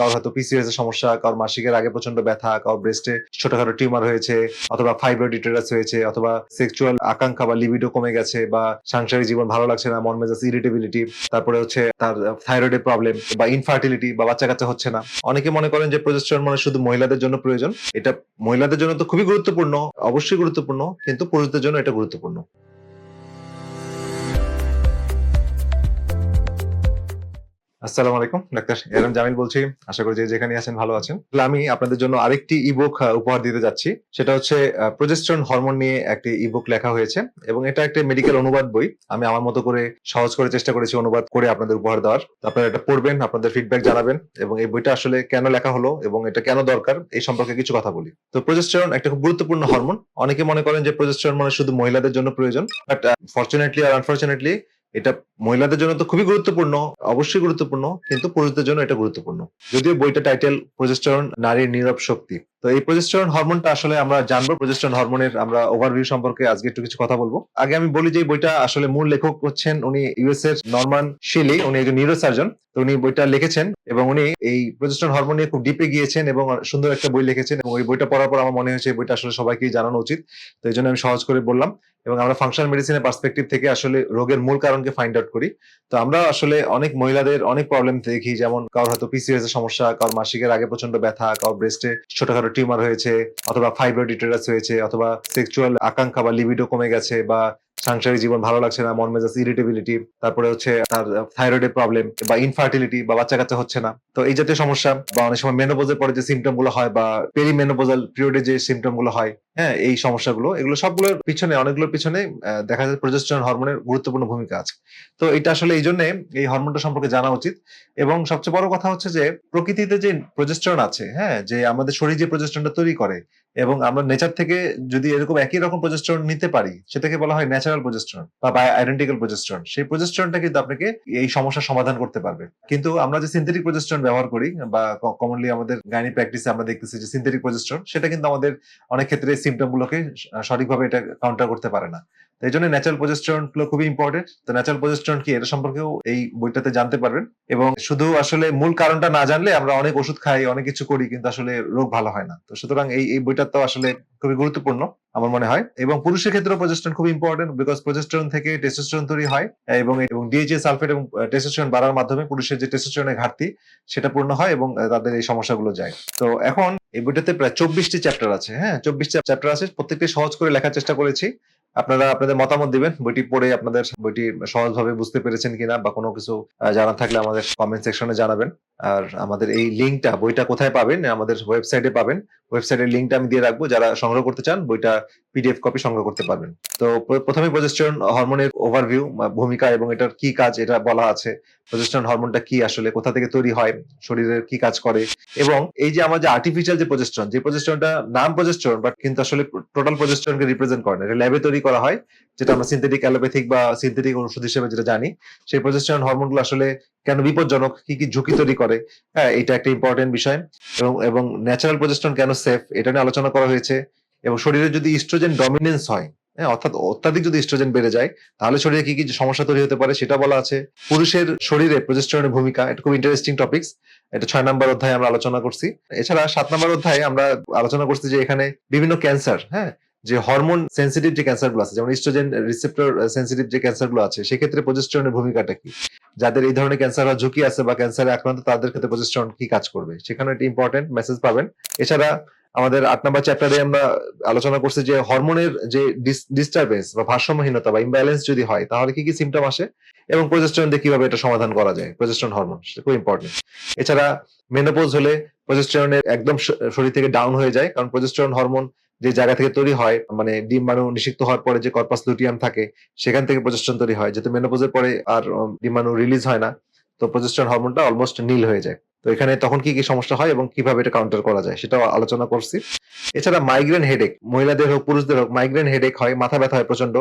কারোর হয়তো পিসিএস এর সমস্যা, কারোর মাসিকের আগে প্রচণ্ড ব্যথা, কারোর ব্রেস্টে ছোটখাটো টিউমার হয়েছে, অথবা ফাইব্রয়েড ইউটেরাস হয়েছে, অথবা সেক্সুয়াল আকাঙ্ক্ষা বা লিবিডো কমে গেছে বা সাংসারিক জীবন ভালো লাগছে না, মন মেজাজ ইরিটেবিলিটি তারপরে হচ্ছে তার থাইরয়েডের প্রবলেম বা ইনফার্টিলিটি বা বাচ্চা কাচ্চা হচ্ছে না। অনেকে মনে করেন যে প্রজেস্টেরন মানে শুধু মহিলাদের জন্য প্রয়োজন, এটা মহিলাদের জন্য তো খুবই গুরুত্বপূর্ণ, অবশ্যই গুরুত্বপূর্ণ, কিন্তু পুরুষদের জন্য এটা গুরুত্বপূর্ণ। আসসালামু আলাইকুম, ডাক্তার এরম জামিল বলছি। আশা করি যে যেখানে আছেন ভালো আছেন। তাহলে আমি আপনাদের জন্য আরেকটি ইবুক উপহার দিতে যাচ্ছি। সেটা হচ্ছে প্রজেস্ট্রন হরমোন নিয়ে একটি ইবুক লেখা হয়েছে এবং এটা একটা মেডিকেল অনুবাদ বই। আমি আমার মতো করে সহজ করে চেষ্টা করেছি অনুবাদ করে আপনাদের উপহার দেওয়ার। আপনারা এটা পড়বেন, আপনাদের ফিডব্যাক জানাবেন এবং এই বইটা আসলে কেন লেখা হলো এবং এটা কেন দরকার এই সম্পর্কে কিছু কথা বলি। তো প্রজেস্টেরন একটা খুব গুরুত্বপূর্ণ হরমোন অনেকে মনে করেন যে প্রজেস্টেরন মানে শুধু মহিলাদের জন্য প্রয়োজন বাট ফর্চুনেটলি আর আনফর্চুনেটলি এটা মহিলাদের জন্য তো খুবই গুরুত্বপূর্ণ, অবশ্যই গুরুত্বপূর্ণ, কিন্তু পুরুষদের জন্য এটা গুরুত্বপূর্ণ। যদিও বইটা টাইটেল প্রজেস্টেরন নারীর নীরব শক্তি। তো এই প্রজেস্টেরন হরমোনটা আসলে আমরা জানব প্রজেস্টেরন হরমোনের আমরা ওভারভিউ সম্পর্কে আজকে একটু কিছু কথা বলব। আগে আমি বলি যে বইটা আসলে মূল লেখক হচ্ছেন উনি ইউএস এর নরমান শিলি, উনি একজন নিউরোসার্জন তো উনি বইটা লিখেছেন এবং উনি এই প্রজেস্টেরন হরমোন নিয়ে খুব ডিপে গিয়েছেন এবং সুন্দর একটা বই লিখেছেন এবং ওই বইটা পড়ার পর আমার মনে হয়েছে বইটা আসলে সবাইকেই জানানো উচিত, তো এই জন্য আমি সহজ করে বললাম। এবং আমরা ফাংশনাল মেডিসিনের পার্সপেক্টিভ থেকে আসলে রোগের মূল কারণকে ফাইন্ড আউট করি। তো আমরা আসলে অনেক মহিলাদের অনেক প্রবলেম দেখি, যেমন কারোর হয়তো পিসিএস এর সমস্যা, কারোর মাসিকের আগে প্রচণ্ড ব্যথা, কারোর ব্রেস্টে ছোটখাটো টিউমার হয়েছে, অথবা ফাইব্রোডিটেরাস হয়েছে, অথবা সেক্সুয়াল আকাঙ্ক্ষা বা লিবিডো কমে গেছে বা সাংসারিক জীবন ভালো লাগছে না, মন মেজাজ ইরিটেবিলিটি তারপরে হচ্ছে তার থাইরয়েডের প্রবলেম বা ইনফার্টিলিটি বা বাচ্চা কাচ্চা হচ্ছে না। তো এই জাতীয় সমস্যা বা অনেক সময় মেনোপোজের পরে যে সিমটমগুলো হয় বা পেরিমেনোপোজাল পিরিয়ডে যে সিমটমগুলো হয় হ্যাঁ এই সমস্যাগুলো, এগুলো সবগুলোর পিছনে, অনেকগুলোর পিছনে দেখা যায় প্রজেস্টেরন হরমোনের গুরুত্বপূর্ণ ভূমিকা আছে। তো এটা আসলে এই জন্য এই হরমোনটা সম্পর্কে জানা উচিত এবং সবচেয়ে বড় কথা হচ্ছে যে প্রকৃতিতে যে প্রজেস্টেরন আছে হ্যাঁ যে আমাদের শরীর যে প্রজেস্টনটা তৈরি করে এবং আমরা নেচার থেকে যদি এরকম একই রকম প্রজেস্টন নিতে পারি, সেটাকে বলা হয় ন্যাচারাল প্রজেস্ট্রন বা আইডেন্টিক্যাল প্রজেস্টন সেই প্রজেস্ট্রনটা কিন্তু আপনাকে এই সমস্যার সমাধান করতে পারবে। কিন্তু আমরা যে সিনথেটিক প্রজেস্টন ব্যবহার করি বা কমনলি আমাদের গাইনি প্র্যাকটিসে আমরা দেখতেছি যে সিনথেটিক প্রজেস্টন সেটা কিন্তু আমাদের অনেক ক্ষেত্রে সিমটম গুলোকে সঠিকভাবে এটা কাউন্টার করতে পারে না। এই জন্য ন্যাচারাল প্রজেস্টেরনগুলো খুবই ইম্পর্টেন্ট তো ন্যাচারাল প্রজেস্টেরন কি? এটা সম্পর্কেও এই বইটাতে জানতে পারবেন। এবং শুধু আসলে মূল কারণটা না জানলে আমরা অনেক ওষুধ খাই, অনেক কিছু করি, কিন্তু আসলে রোগ ভালো হয় না। তো সুতরাং এই এই বইটা তো আসলে খুবই গুরুত্বপূর্ণ, আমার মনে হয়। এবং পুরুষের ক্ষেত্রেও প্রজেস্টেরন খুব ইম্পর্টেন্ট বিকজ প্রজেস্টেরন থেকে টেস্টোস্টেরন তৈরি হয়, এবং এবং ডিএইচএ সালফেট এবং টেস্টোস্টেরন বাড়ার মাধ্যমে পুরুষের যে টেস্টোস্টেরনের ঘাটতি, সেটা পূর্ণ হয় এবং তাদের এই সমস্যাগুলো যায়। তো এখন এই বইটাতে প্রায় চব্বিশটি চ্যাপ্টার আছে হ্যাঁ? চব্বিশটি চ্যাপ্টার আছে, প্রত্যেকটি সহজ করে লেখার চেষ্টা করেছি। আপনারা আপনাদের মতামত দিবেন, বইটি পড়ে আপনাদের বইটি সহজভাবে বুঝতে পেরেছেন কিনা বা কোনো কিছু জানা থাকলে আমাদের কমেন্ট সেকশনে জানাবেন। আর আমাদের এই লিঙ্কটা বইটা কোথায় পাবেন, আমাদের ওয়েবসাইটে পাবেন। ওয়েবসাইটের লিঙ্কটা আমি দিয়ে রাখব, যারা সংগ্রহ করতে চান, বইটা পিডিএফ কপি সংগ্রহ করতে পারবেন। তো প্রথমে প্রজেস্টেরন হরমোনের ওভারভিউ ভূমিকা এবং এটার কি কাজ এটা বলা আছে। প্রজেস্টেরন হরমোনটা কি আসলে, কোথা থেকে তৈরি হয় শরীরের কি কাজ করে এবং এই যে আমাদের আর্টিফিশিয়াল যে প্রজেস্টেরন যে প্রজেস্টেরনটা নাম প্রজেস্টেরন বাট কিন্তু আসলে টোটাল প্রজেস্টেরনকে রিপ্রেজেন্ট করে না। এটা ল্যাবে তৈরি করা হয়, যেটা আমরা সিনথেটিক অ্যালোপ্যাথিক বা সিনথেটিক ওষুধ হিসেবে যেটা জানি। সেই প্রজেস্টেরন হরমোনগুলো আসলে কেন বিপজ্জনক, কি কি ঝুঁকি তৈরি করে হ্যাঁ এটা একটা ইম্পর্টেন্ট বিষয়। এবং এবং ন্যাচারাল প্রজেস্টেরন কেন সেফ এটা নিয়ে আলোচনা করা হয়েছে। এবং শরীরে যদি ইস্ট্রোজেন ডমিনেন্স হয় হ্যাঁ অর্থাৎ অত্যাধিক যদি ইস্ট্রোজেন বেড়ে যায়, তাহলে শরীরে কি কি সমস্যা তৈরি হতে পারে সেটা বলা আছে। পুরুষের শরীরে প্রজেস্টেরনের ভূমিকা, এটা খুব ইন্টারেস্টিং টপিকস এটা ছয় নম্বর অধ্যায়ে আমরা আলোচনা করছি। এছাড়া সাত নম্বর অধ্যায়ে আমরা আলোচনা করছি যে এখানে বিভিন্ন ক্যান্সার হ্যাঁ যে হরমোন সেন্সিটিভ যে ক্যান্সারগুলো আছে, যেমন ইস্ট্রোজেন রিসেপ্টর সেন্সিটিভ যে ক্যান্সারগুলো আছে, সেক্ষেত্রে প্রজেস্টেরনের ভূমিকাটা কি? যাদের এই ধরনের ক্যান্সার হওয়ার ঝুঁকি আছে বা ক্যান্সারে আক্রান্ত, তাদের ক্ষেত্রে প্রজেস্টেরন কি কাজ করবে? সেখানে একটা ইম্পর্টেন্ট মেসেজ পাবেন। এছাড়া আমাদের আট নম্বর চ্যাপ্টারে আমরা আলোচনা করছি যে হরমোনের যে ডিস্টারবেন্স বা ভারসাম্যহীনতা বা ইমব্যালেন্স যদি হয়, তাহলে কি কি সিমটম আসে? এবং প্রজেস্টেরন দিয়ে কীভাবে এটা সমাধান করা যায়? প্রজেস্টেরন হরমোন সেটা খুব ইম্পর্টেন্ট এছাড়া মেনোপোজ হলে প্রজেস্টেরনের একদম শরীর থেকে ডাউন হয়ে যায়, কারণ প্রজেস্টেরন হরমোন যে জায়গা থেকে তৈরি হয় মানে ডিম্বাণু নিষিক্ত হওয়ার পরে যে কর্পাস লুটিয়াম থাকে, সেখান থেকে প্রজেস্টেরন তৈরি হয়। যেহেতু মেনোপোজের পরে আর ডিম্বাণু রিলিজ হয় না, তো প্রজেস্টেরন হরমোনটা অলমোস্ট নীল হয়ে যায়। তো এখানে তখন কি কি সমস্যা হয় এবং কীভাবে এটা কাউন্টার করা যায় সেটাও আলোচনা করছি। এছাড়া মাইগ্রেন হেডেক মহিলাদের হোক, পুরুষদের হোক মাইগ্রেন হেডেক হয়, মাথা ব্যথা হয় প্রচণ্ড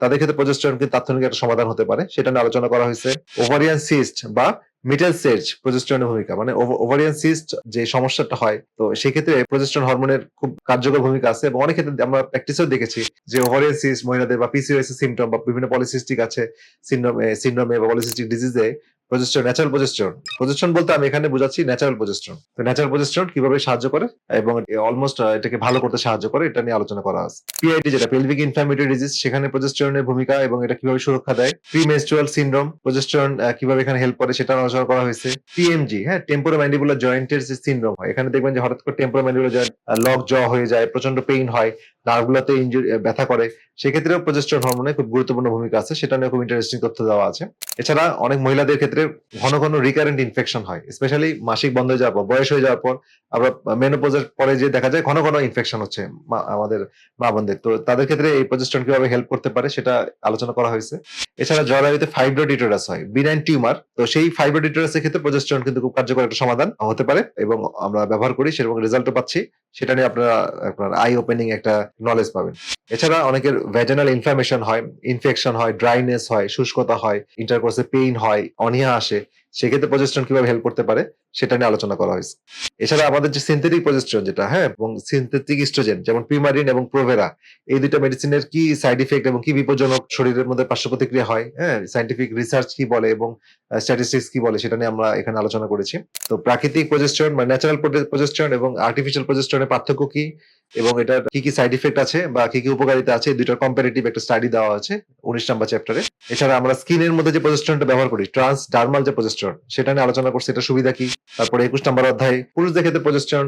তাদের ক্ষেত্রে প্রজেস্টেরন কিন্তু তাৎক্ষণিক একটা সমাধান হতে পারে, সেটা নিয়ে আলোচনা করা হয়েছে। ওভারিয়ান সিস্ট বা মিটাল সেজ প্রজেস্টেরনের ভূমিকা মানে ওভারিয়ান সিস্ট যে সমস্যাটা হয়, তো সেক্ষেত্রে প্রজেস্টেরন হরমোনের খুব কার্যকর ভূমিকা আছে এবং অনেক ক্ষেত্রে আমরা প্র্যাকটিসেও দেখেছি যে ওভারিয়ান সিস্ট মহিলাদের বা পিসিওএস সিমটম বা বিভিন্ন পলিসিস্টিক আছে সিন্ড্রোমে সিন্ড্রোমে বা পলিসিস্টিক ডিজিজে প্রজেস্ট্রন ন্যাচারাল প্রজেস্ট্রন প্রজেস্ট্রন বলতে আমি এখানে বোঝাচ্ছি ন্যাচারাল প্রজেস্ট্রন তো ন্যাচারাল প্রজেস্ট্রন কীভাবে সাহায্য করে? এবং অলমোস্ট এটাকে ভালো করতে সাহায্য করে, এটা নিয়ে আলোচনা করা আছে। পিআইডি যেটা পেলভিক ইনফ্লামেটরি ডিজিজ সেখানে প্রজেস্ট্রনের ভূমিকা এবং এটা কীভাবে সুরক্ষা দেয়? প্রিমেনস্ট্রুয়াল সিনড্রোম প্রজেস্ট্রন কীভাবে এখানে হেল্প করে সেটা আলোচনা করা হয়েছে। টিএমজি হ্যাঁ টেম্পোরো ম্যান্ডিবুলার জয়েন্টের যে সিনড্রোম হয়। এখানে দেখবেন যে হঠাৎ করে টেম্পোরো ম্যান্ডিবুলার জয়েন্ট লক জ হয়ে যায় প্রচণ্ড পেইন হয় নার্ভগুলোতে ইনজুরি ব্যথা করে। সেক্ষেত্রেও প্রজেস্ট্রন হরমোনের খুব গুরুত্বপূর্ণ ভূমিকা আছে, সেটা নিয়ে খুব ইন্টারেস্টিং তথ্য দেওয়া আছে। এছাড়া অনেক মহিলাদের ক্ষেত্রে ঘন ঘন রিকারেন্ট ইনফেকশন হয় স্পেশালি মাসিক বন্ধ হয়ে যাওয়ার পর, বয়স হয়ে যাওয়ার পর, আবার মেনোপোজের পরে যে দেখা যায় ঘন ঘন ইনফেকশন হচ্ছে আমাদের মা বোনদের তো তাদের ক্ষেত্রে এই প্রজেস্ট্রন কীভাবে হেল্প করতে পারে সেটা আলোচনা করা হয়েছে। এছাড়া জরায়ুতে ফাইব্রোডিটোরাস হয় বিনাইন টিউমার তো সেই ফাইব্রোডিটোরাসের ক্ষেত্রে প্রজেস্ট্রন কিন্তু খুব কার্যকর একটা সমাধান হতে পারে এবং আমরা ব্যবহার করি, সেরকম রেজাল্টও পাচ্ছি। সেটা নিয়ে আপনারা, আপনার আই ওপেনিং একটা নলেজ পাবেন। এছাড়া অনেকের ভ্যাজানাল ইনফ্লামেশন হয় ইনফেকশন হয় ড্রাইনেস হয়, শুষ্কতা হয় ইন্টারকোর্সে পেইন হয় অনিয়া আসে। সেক্ষেত্রে প্রজেস্ট্রন কীভাবে হেল্প করতে পারে, সেটা নিয়ে আলোচনা করা হয়েছে। এছাড়া আমাদের যে সিনথেটিক প্রজেস্ট্রন যেটা হ্যাঁ এবং সিনথেটিক ইস্ট্রোজেন যেমন প্রিমারিন এবং প্রোভেরা এই দুইটা মেডিসিনের কি সাইড ইফেক্ট এবং কি বিপজ্জনক শরীরের মধ্যে পার্শ্ব প্রতিক্রিয়া হয় হ্যাঁ সাইন্টিফিক রিসার্চ কি বলে এবং স্ট্যাটিস্টিক্স কি বলে, সেটা নিয়ে আমরা এখানে আলোচনা করেছি। তো প্রাকৃতিক প্রজেস্ট্রন বা ন্যাচারাল প্রজেস্ট্রন এবং আর্টিফিশিয়াল প্রজেস্ট্রনের পার্থক্য কি? এবং এটার কি কি সাইড ইফেক্ট আছে বা কি কি উপকারিতা আছে দুইটার কম্পারেটিভ একটা স্টাডি দেওয়া আছে উনিশ নাম্বার চ্যাপ্টারে এছাড়া আমরা স্কিনের মধ্যে যে প্রজেস্ট্রনটা ব্যবহার করি ট্রান্স ডার্মাল যে প্রজেস্ট্রন সেটা নিয়ে আলোচনা করছি, এটা সুবিধা কি? তারপরে একুশ নাম্বার অধ্যায়, পুরুষদের ক্ষেত্রে প্রজেস্ট্রন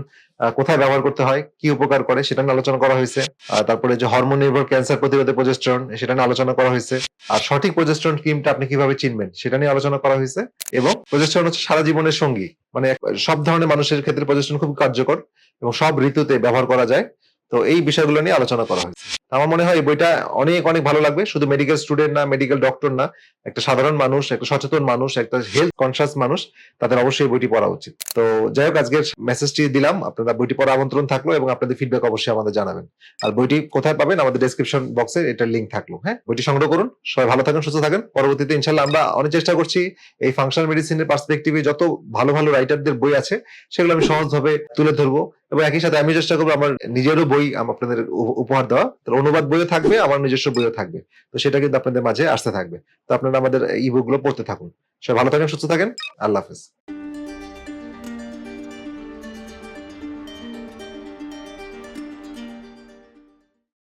কোথায় ব্যবহার করতে হয়, কি উপকার করে, সেটা নিয়ে আলোচনা করা হয়েছে। আর তারপরে যে হরমোন নির্ভর ক্যান্সার প্রতিরোধে প্রজেস্ট্রন সেটা নিয়ে আলোচনা করা হয়েছে। আর সঠিক প্রজেস্ট্রন ক্রিমটা আপনি কীভাবে চিনবেন, সেটা নিয়ে আলোচনা করা হয়েছে। এবং প্রজেস্ট্রন হচ্ছে সারা জীবনের সঙ্গী মানে সব ধরনের মানুষের ক্ষেত্রে প্রজেস্ট্রন খুব কার্যকর। এবং সব ঋতুতে ব্যবহার করা যায়। তো এই বিষয়গুলো নিয়ে আলোচনা করা হয়েছে। আমার মনে হয় এই বইটা অনেক অনেক ভালো লাগবে। শুধু মেডিকেল স্টুডেন্ট না মেডিকেল ডক্টর না, একটা সাধারণ মানুষ, একটা সচেতন মানুষ, একটা হেলথ কনসিয়াস মানুষ, তাদের অবশ্যই বইটি পড়া উচিত। তো যাই হোক, আজকের মেসেজটি দিলাম। আপনারা বইটি পড়া আমন্ত্রণ থাকল এবং আপনাদের ফিডব্যাক অবশ্যই আমাদের জানাবেন। আর বইটি কোথায় পাবেন? আমাদের ডেসক্রিপশন বক্সে এটার লিঙ্ক থাকল। হ্যাঁ? বইটি সংগ্রহ করুন। সবাই ভালো থাকেন, সুস্থ থাকেন। পরবর্তীতে ইনশাল্লাহ আমরা অনেক চেষ্টা করছি এই ফাংশনাল মেডিসিনের পার্সপেক্টিভে যত ভালো ভালো রাইটারদের বই আছে, সেগুলো আমি সহজভাবে তুলে ধরবো। এবং একই সাথে আমি চেষ্টা করব আমার নিজেরও বই আপনাদের উপহার দেওয়া। তাহলে অনুবাদ বইও থাকবে, আমার নিজস্ব বইও থাকবে। তো সেটা কিন্তু আপনাদের মাঝে আসতে থাকবে। তো আপনারা আমাদের ই গুলো পড়তে থাকুন। সবাই ভালো থাকেন, সুস্থ থাকেন। আল্লাহ হাফেজ।